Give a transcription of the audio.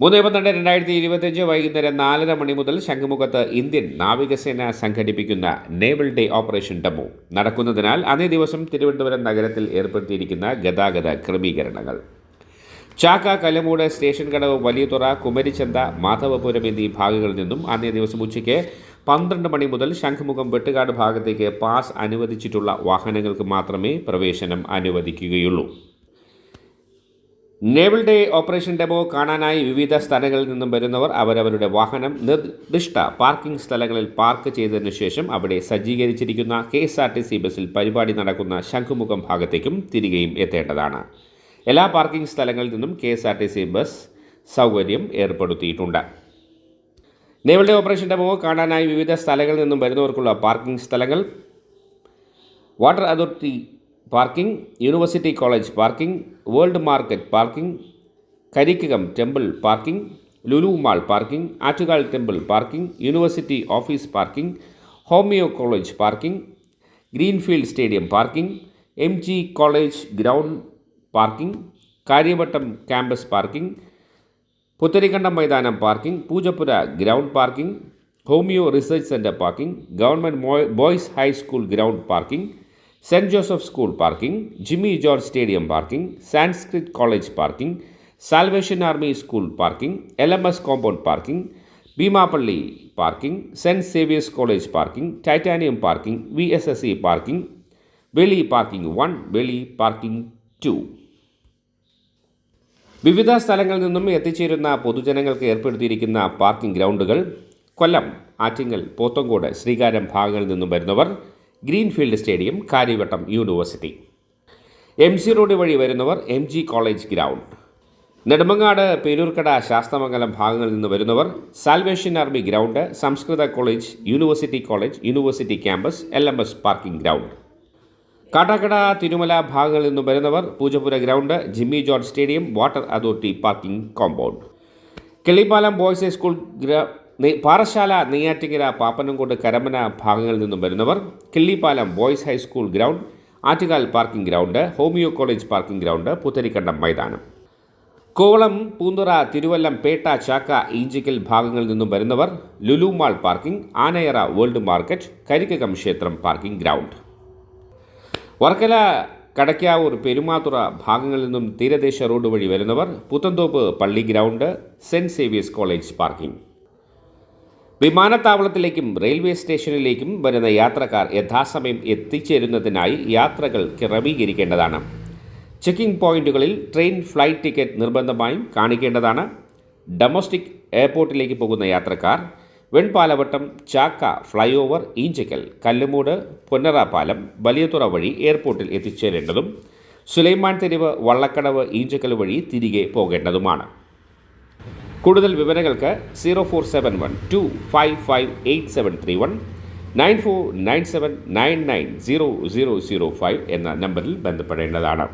മൂന്ന് പന്ത്രണ്ട് രണ്ടായിരത്തി ഇരുപത്തിയഞ്ച് വൈകുന്നേരം നാലര മണി മുതൽ ശംഖുമുഖത്ത് ഇന്ത്യൻ നാവികസേന സംഘടിപ്പിക്കുന്ന നേവൽ ഡേ ഓപ്പറേഷൻ ഡെമോ നടക്കുന്നതിനാൽ അന്നേ ദിവസം തിരുവനന്തപുരം നഗരത്തിൽ ഏർപ്പെടുത്തിയിരിക്കുന്ന ഗതാഗത ക്രമീകരണങ്ങൾ. ചാക്ക കലമൂട് സ്റ്റേഷൻ കടവ് വലിയതുറ കുമരിച്ചന്ത മാധവപുരം എന്നീ ഭാഗങ്ങളിൽ നിന്നും അന്നേ ദിവസം ഉച്ചയ്ക്ക് പന്ത്രണ്ട് മണി മുതൽ ശംഖുമുഖം വെട്ടുകാട് ഭാഗത്തേക്ക് പാസ് അനുവദിച്ചിട്ടുള്ള വാഹനങ്ങൾക്ക് മാത്രമേ പ്രവേശനം അനുവദിക്കുകയുള്ളൂ. നേവൽ ഡേ ഓപ്പറേഷൻ ഡെമോ കാണാനായി വിവിധ സ്ഥലങ്ങളിൽ നിന്നും വരുന്നവർ അവരവരുടെ വാഹനം നിർദ്ദിഷ്ട പാർക്കിംഗ് സ്ഥലങ്ങളിൽ പാർക്ക് ചെയ്തതിനു ശേഷം അവിടെ സജ്ജീകരിച്ചിരിക്കുന്ന K S R T C ബസ്സിൽ പരിപാടി നടക്കുന്ന ശംഖുമുഖം ഭാഗത്തേക്കും തിരികെയും എത്തേണ്ടതാണ്. എല്ലാ പാർക്കിംഗ് സ്ഥലങ്ങളിൽ നിന്നും K S R T C bus സൗകര്യം ഏർപ്പെടുത്തിയിട്ടുണ്ട്. നേവൽ ഡേ ഓപ്പറേഷൻ ഡെമോ കാണാനായി വിവിധ സ്ഥലങ്ങളിൽ നിന്നും വരുന്നവർക്കുള്ള പാർക്കിംഗ് സ്ഥലങ്ങൾ water authority parking university college parking world market parking Karikkakam temple parking Lulu mall parking Attukal temple parking university office parking homeo college parking Greenfield stadium parking M G college ground parking Karyavattom campus parking Putharikandam മൈതാനം parking Poojappura ground parking homeo research centre parking government boys high school ground parking saint Joseph school parking Jimmy George stadium parking Sanskrit college parking salvation army school parking L M S compound parking Beemapally parking saint Xavier's college parking titanium parking V S S C parking Veli parking one Veli parking two. വിവിധ സ്ഥലങ്ങളിൽ നിന്നും എത്തിച്ചേരുന്ന പൊതുജനങ്ങൾക്ക് ഏർപ്പെടുത്തിയിരിക്കുന്ന parking ഗ്രൗണ്ടുകൾ കൊല്ലം ആറ്റിങ്ങൽ പോത്തങ്കോട് ശ്രീകാരം ഭാഗങ്ങളിൽ നിന്നും വരുന്നവർ Greenfield stadium Karyavattom university. M C road വഴി വരുന്നവർ M G college ground. Nedumangad Peroorkada Sasthamangalam ഭാഗങ്ങളിൽ നിന്ന് വരുന്നവർ സാൽവേഷൻ ആർമി ഗ്രൗണ്ട് സംസ്കൃത college university college university campus L M S parking ground. Kattakada Thirumala ഭാഗങ്ങളിൽ നിന്ന് വരുന്നവർ Poojappura ground Jimmy George stadium water authority parking compound. Killipalam boys high school ground Parassala Neyyattinkara Pappanamcode Karamana ഭാഗങ്ങളിൽ നിന്നും വരുന്നവർ Killipalam boys high school ground Attukal parking ground homeo college parking ground Putharikandam മൈതാനം. കോവളം പൂന്തുറ തിരുവല്ലം പേട്ട ചാക്ക ഈഞ്ചിക്കൽ ഭാഗങ്ങളിൽ നിന്നും വരുന്നവർ Lulu mall parking Anayara world market Karikkakom ക്ഷേത്രം parking ground. Varkala Kadakkavoor Perumathura ഭാഗങ്ങളിൽ നിന്നും തീരദേശ റോഡ് വഴി വരുന്നവർ പുത്തന്തോപ്പ് പള്ളി ground Saint Xavier's college parking. വിമാനത്താവളത്തിലേക്കും railway സ്റ്റേഷനിലേക്കും വരുന്ന യാത്രക്കാർ യഥാസമയം എത്തിച്ചേരുന്നതിനായി യാത്രകൾ ക്രമീകരിക്കേണ്ടതാണ്. ചെക്കിംഗ് പോയിന്റുകളിൽ ട്രെയിൻ ഫ്ലൈറ്റ് ടിക്കറ്റ് നിർബന്ധമായും കാണിക്കേണ്ടതാണ്. ഡൊമസ്റ്റിക് എയർപോർട്ടിലേക്ക് പോകുന്ന യാത്രക്കാർ വെൺപാലവട്ടം ചാക്ക ഫ്ലൈഓവർ ഈഞ്ചക്കൽ കല്ലുമൂട് പൊന്നറ പാലം വലിയതുറ വഴി എയർപോർട്ടിൽ എത്തിച്ചേരേണ്ടതും സുലൈമാൻ തെരുവ് വള്ളക്കടവ് ഈഞ്ചക്കൽ വഴി തിരികെ പോകേണ്ടതുമാണ്. കൂടുതൽ വിവരങ്ങൾക്ക് zero four seven one two five five eight seven three one nine four nine seven nine nine zero zero zero five എന്ന നമ്പറിൽ ബന്ധപ്പെടേണ്ടതാണ്